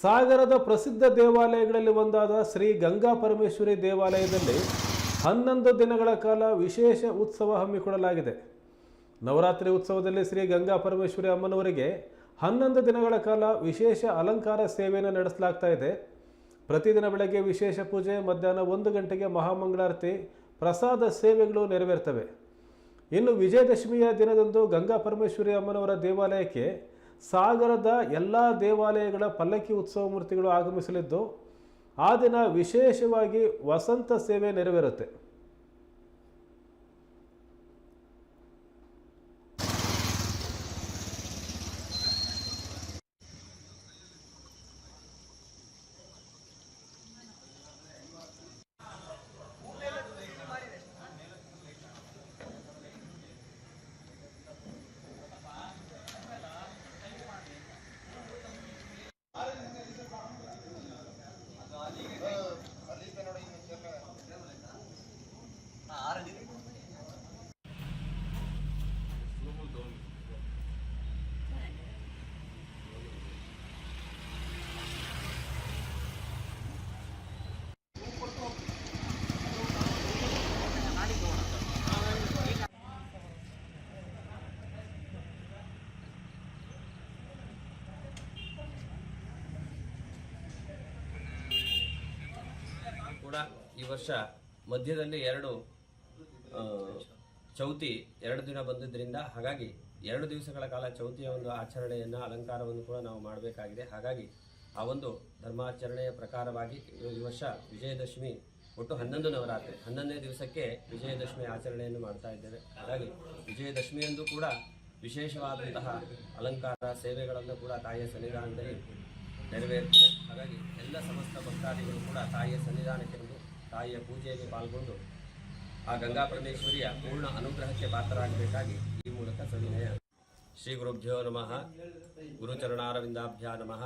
ಸಾಗರದ ಪ್ರಸಿದ್ಧ ದೇವಾಲಯಗಳಲ್ಲಿ ಒಂದಾದ ಶ್ರೀ ಗಂಗಾ ಪರಮೇಶ್ವರಿ ದೇವಾಲಯದಲ್ಲಿ ಹನ್ನೊಂದು ದಿನಗಳ ಕಾಲ ವಿಶೇಷ ಉತ್ಸವ ಹಮ್ಮಿಕೊಳ್ಳಲಾಗಿದೆ. ನವರಾತ್ರಿ ಉತ್ಸವದಲ್ಲಿ ಶ್ರೀ ಗಂಗಾ ಪರಮೇಶ್ವರಿ ಅಮ್ಮನವರಿಗೆ ಹನ್ನೊಂದು ದಿನಗಳ ಕಾಲ ವಿಶೇಷ ಅಲಂಕಾರ ಸೇವೆಯನ್ನು ನಡೆಸಲಾಗ್ತಾ ಇದೆ. ಪ್ರತಿದಿನ ಬೆಳಗ್ಗೆ ವಿಶೇಷ ಪೂಜೆ, ಮಧ್ಯಾಹ್ನ ಒಂದು ಗಂಟೆಗೆ ಮಹಾಮಂಗಳಾರತಿ, ಪ್ರಸಾದ ಸೇವೆಗಳು ನೆರವೇರ್ತವೆ. ಇನ್ನು ವಿಜಯದಶಮಿಯ ದಿನದಂದು ಗಂಗಾ ಪರಮೇಶ್ವರಿ ಅಮ್ಮನವರ ದೇವಾಲಯಕ್ಕೆ ಸಾಗರದ ಎಲ್ಲ ದೇವಾಲಯಗಳ ಪಲ್ಲಕ್ಕಿ ಉತ್ಸವ ಮೂರ್ತಿಗಳು ಆಗಮಿಸಲಿದ್ದು ಆ ದಿನ ವಿಶೇಷವಾಗಿ ವಸಂತ ಸೇವೆ ನೆರವೇರುತ್ತೆ. ಕೂಡ ಈ ವರ್ಷ ಮಧ್ಯದಲ್ಲಿ ಎರಡು ಚೌತಿ ಎರಡು ದಿನ ಬಂದಿದ್ದರಿಂದ ಹಾಗಾಗಿ ಎರಡು ದಿವಸಗಳ ಕಾಲ ಚೌತಿಯ ಒಂದು ಆಚರಣೆಯನ್ನು, ಅಲಂಕಾರವನ್ನು ಕೂಡ ನಾವು ಮಾಡಬೇಕಾಗಿದೆ. ಹಾಗಾಗಿ ಆ ಒಂದು ಧರ್ಮಾಚರಣೆಯ ಪ್ರಕಾರವಾಗಿ ಈ ವರ್ಷ ವಿಜಯದಶಮಿ ಒಟ್ಟು ಹನ್ನೊಂದು ನವರಾತ್ರಿ, ಹನ್ನೊಂದನೇ ದಿವಸಕ್ಕೆ ವಿಜಯದಶಮಿ ಆಚರಣೆಯನ್ನು ಮಾಡ್ತಾ ಇದ್ದೇವೆ. ಹಾಗಾಗಿ ವಿಜಯದಶಮಿಯಂದು ಕೂಡ ವಿಶೇಷವಾದಂತಹ ಅಲಂಕಾರ ಸೇವೆಗಳನ್ನು ಕೂಡ ತಾಯಿಯ ಸನ್ನಿಧಾನದಲ್ಲಿ ನೆರವೇರುತ್ತದೆ ಹಾಗಾಗಿ ಎಲ್ಲ ಸಮಸ್ತ ಭಕ್ತಾದಿಗಳು ಕೂಡ ತಾಯಿಯ ಸನ್ನಿಧಾನಕ್ಕೆ ತಾಯಿಯ ಪೂಜೆಯಲ್ಲಿ ಪಾಲ್ಗೊಂಡು ಆ ಗಂಗಾ ಪರಮೇಶ್ವರಿಯ ಪೂರ್ಣ ಅನುಗ್ರಹಕ್ಕೆ ಪಾತ್ರರಾಗಬೇಕಾಗಿ ಈ ಮೂಲಕ ಸವಿನಯ. ಶ್ರೀ ಗುರುಭ್ಯೋ ನಮಃ. ಗುರುಚರಣಾರವಿಂದಾಭ್ಯಾ ನಮಃ.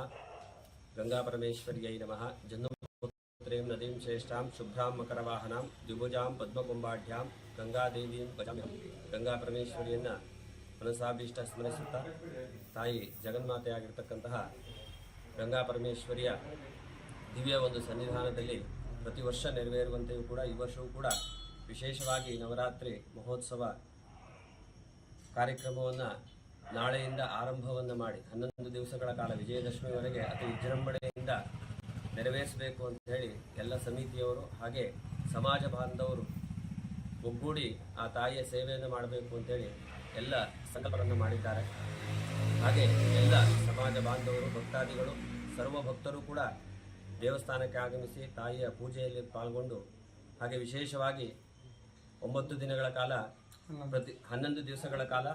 ಗಂಗಾ ಪರಮೇಶ್ವರ್ಯೈ ನಮಃ. ಜನ್ಮಪುತ್ರೀಂ ನದೀಂ ಶ್ರೇಷ್ಠಾಂ ಶುಭ್ರಾಂ ಮಕರವಾಹನಾಂ ದ್ವಿಭುಜಾಂ ಪದ್ಮಕುಂಭಾಢ್ಯಾಂ ಗಂಗಾದೇವೀಂ ಭಜಾಮ್ಯಹಂ ಗಂಗಾ ಪರಮೇಶ್ವರಿಯನ್ನು ಮನಸಾಭೀಷ್ಟ ಸ್ಮರಿಸುತ್ತಾ ತಾಯಿ ಜಗನ್ಮಾತೆಯಾಗಿರ್ತಕ್ಕಂತಹ ಗಂಗಾ ಪರಮೇಶ್ವರಿಯ ದಿವ್ಯ ಒಂದು ಸನ್ನಿಧಾನದಲ್ಲಿ ಪ್ರತಿ ವರ್ಷ ನೆರವೇರುವಂತೆಯೂ ಕೂಡ ಈ ವರ್ಷವೂ ಕೂಡ ವಿಶೇಷವಾಗಿ ನವರಾತ್ರಿ ಮಹೋತ್ಸವ ಕಾರ್ಯಕ್ರಮವನ್ನು ನಾಳೆಯಿಂದ ಆರಂಭವನ್ನು ಮಾಡಿ ಹನ್ನೊಂದು ದಿವಸಗಳ ಕಾಲ ವಿಜಯದಶಮಿವರೆಗೆ ಅತಿ ವಿಜೃಂಭಣೆಯಿಂದ ನೆರವೇರಿಸಬೇಕು ಅಂತ ಹೇಳಿ ಎಲ್ಲ ಸಮಿತಿಯವರು ಹಾಗೆ ಸಮಾಜ ಬಾಂಧವರು ಒಗ್ಗೂಡಿ ಆ ತಾಯಿಯ ಸೇವೆಯನ್ನು ಮಾಡಬೇಕು ಅಂತೇಳಿ ಎಲ್ಲ ಸಂಕಲ್ಪವನ್ನು ಮಾಡಿದ್ದಾರೆ. ಹಾಗೆ ಎಲ್ಲ ಸಮಾಜ ಬಾಂಧವರು, ಭಕ್ತಾದಿಗಳು ಸರ್ವ ಭಕ್ತರು ಕೂಡ ದೇವಸ್ಥಾನಕ್ಕೆ ಆಗಮಿಸಿ ತಾಯಿಯ ಪೂಜೆಯಲ್ಲಿ ಪಾಲ್ಗೊಂಡು ಹಾಗೆ ವಿಶೇಷವಾಗಿ ಒಂಬತ್ತು ದಿನಗಳ ಕಾಲ ಪ್ರತಿ ಹನ್ನೊಂದು ದಿವಸಗಳ ಕಾಲ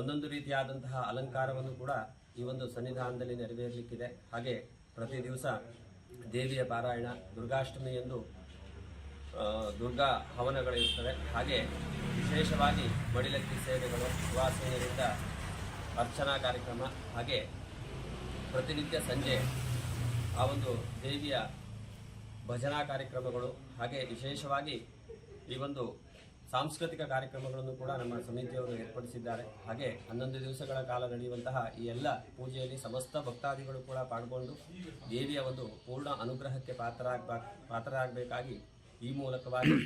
ಒಂದೊಂದು ರೀತಿಯಾದಂತಹ ಅಲಂಕಾರವನ್ನು ಕೂಡ ಈ ಒಂದು ಸನ್ನಿಧಾನದಲ್ಲಿ ನೆರವೇರಲಿಕ್ಕಿದೆ. ಹಾಗೆ ಪ್ರತಿ ದಿವಸ ದೇವಿಯ ಪಾರಾಯಣ ದುರ್ಗಾಷ್ಟಮಿಯಂದು ದುರ್ಗಾ ಹವನಗಳಿರುತ್ತವೆ ಹಾಗೆ ವಿಶೇಷವಾಗಿ ಮಡಿಲಕ್ಕಿ ಸೇವೆಗಳು, ಸುವಾಸನೆಯಿಂದ ಅರ್ಚನಾ ಕಾರ್ಯಕ್ರಮ, ಹಾಗೆ ಪ್ರತಿನಿತ್ಯ ಸಂಜೆ ಆ ಒಂದು ದೇವಿಯ ಭಜನಾ ಕಾರ್ಯಕ್ರಮಗಳು, ಹಾಗೆ ವಿಶೇಷವಾಗಿ ಈ ಒಂದು ಸಾಂಸ್ಕೃತಿಕ ಕಾರ್ಯಕ್ರಮಗಳನ್ನು ಕೂಡ ನಮ್ಮ ಸಮಿತಿಯವರು ಏರ್ಪಡಿಸಿದ್ದಾರೆ. ಹಾಗೆ ಹನ್ನೊಂದು ದಿವಸಗಳ ಕಾಲ ನಡೆಯುವಂತಹ ಈ ಎಲ್ಲ ಪೂಜೆಯಲ್ಲಿ ಸಮಸ್ತ ಭಕ್ತಾದಿಗಳು ಕೂಡ ಪಾಲ್ಗೊಂಡು ದೇವಿಯ ಒಂದು ಪೂರ್ಣ ಅನುಗ್ರಹಕ್ಕೆ ಪಾತ್ರರಾಗ ಪಾತ್ರರಾಗಬೇಕಾಗಿ ಈ ಮೂಲಕವಾಗಿ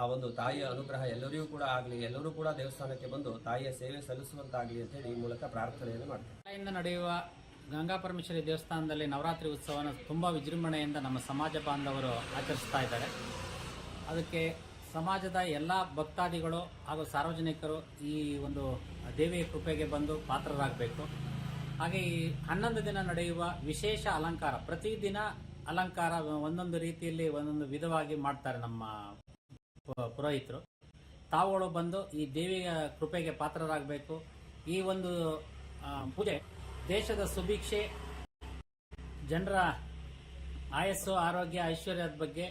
ಆ ಒಂದು ತಾಯಿಯ ಅನುಗ್ರಹ ಎಲ್ಲರಿಗೂ ಕೂಡ ಆಗಲಿ, ಎಲ್ಲರೂ ಕೂಡ ದೇವಸ್ಥಾನಕ್ಕೆ ಬಂದು ತಾಯಿಯ ಸೇವೆ ಸಲ್ಲಿಸುವಂತಾಗಲಿ ಅಂತೇಳಿ ಈ ಮೂಲಕ ಪ್ರಾರ್ಥನೆಯನ್ನು ಮಾಡ್ತಾರೆ ನಡೆಯುವ ಗಂಗಾ ಪರಮೇಶ್ವರಿ ದೇವಸ್ಥಾನದಲ್ಲಿ ನವರಾತ್ರಿ ಉತ್ಸವನ ತುಂಬ ವಿಜೃಂಭಣೆಯಿಂದ ನಮ್ಮ ಸಮಾಜ ಬಾಂಧವರು ಆಚರಿಸ್ತಾ ಇದ್ದಾರೆ. ಅದಕ್ಕೆ ಸಮಾಜದ ಎಲ್ಲ ಭಕ್ತಾದಿಗಳು ಹಾಗೂ ಸಾರ್ವಜನಿಕರು ಈ ಒಂದು ದೇವಿಯ ಕೃಪೆಗೆ ಬಂದು ಪಾತ್ರರಾಗಬೇಕು. ಹಾಗೆ ಈ ಹನ್ನೊಂದು ದಿನ ನಡೆಯುವ ವಿಶೇಷ ಅಲಂಕಾರ, ಪ್ರತಿದಿನ ಅಲಂಕಾರ ಒಂದೊಂದು ರೀತಿಯಲ್ಲಿ ಒಂದೊಂದು ವಿಧವಾಗಿ ಮಾಡ್ತಾರೆ ನಮ್ಮ ಪುರೋಹಿತರು. ತಾವುಗಳು ಬಂದು ಈ ದೇವಿಯ ಕೃಪೆಗೆ ಪಾತ್ರರಾಗಬೇಕು. ಈ ಒಂದು ಪೂಜೆ ದೇಶದ ಸುಭಿಕ್ಷೆ ಜನರ ಆಯಸ್ಸು ಆರೋಗ್ಯ ಐಶ್ವರ್ಯದ ಬಗ್ಗೆ